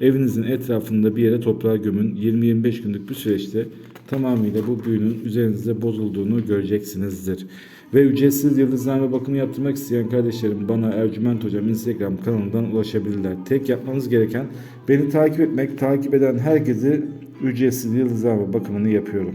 evinizin etrafında bir yere toprağa gömün. 20-25 günlük bir süreçte tamamıyla bu büyünün üzerinizde bozulduğunu göreceksinizdir. Ve ücretsiz yıldızlama bakımı yaptırmak isteyen kardeşlerim bana Ercüment Hocam Instagram kanalından ulaşabilirler. Tek yapmanız gereken beni takip etmek, takip eden herkese ücretsiz yıldızlama bakımını yapıyorum.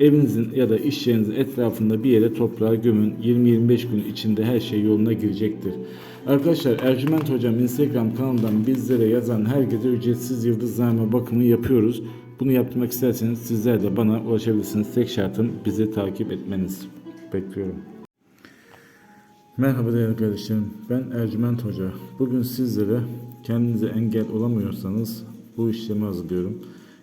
evinizin ya da iş yerinizin etrafında bir yere toprağa gömün. 20-25 gün içinde her şey yoluna girecektir. Arkadaşlar Ercüment Hocam Instagram kanalından bizlere yazan herkese ücretsiz yıldızlama bakımı yapıyoruz. Bunu yaptırmak isterseniz sizler de bana ulaşabilirsiniz. Tek şartım bizi takip etmeniz. Bekliyorum. Merhaba değerli kardeşlerim. Ben Ercüment Hoca. Bugün sizlere kendinize engel olamıyorsanız bu işlemi hazırlıyorum.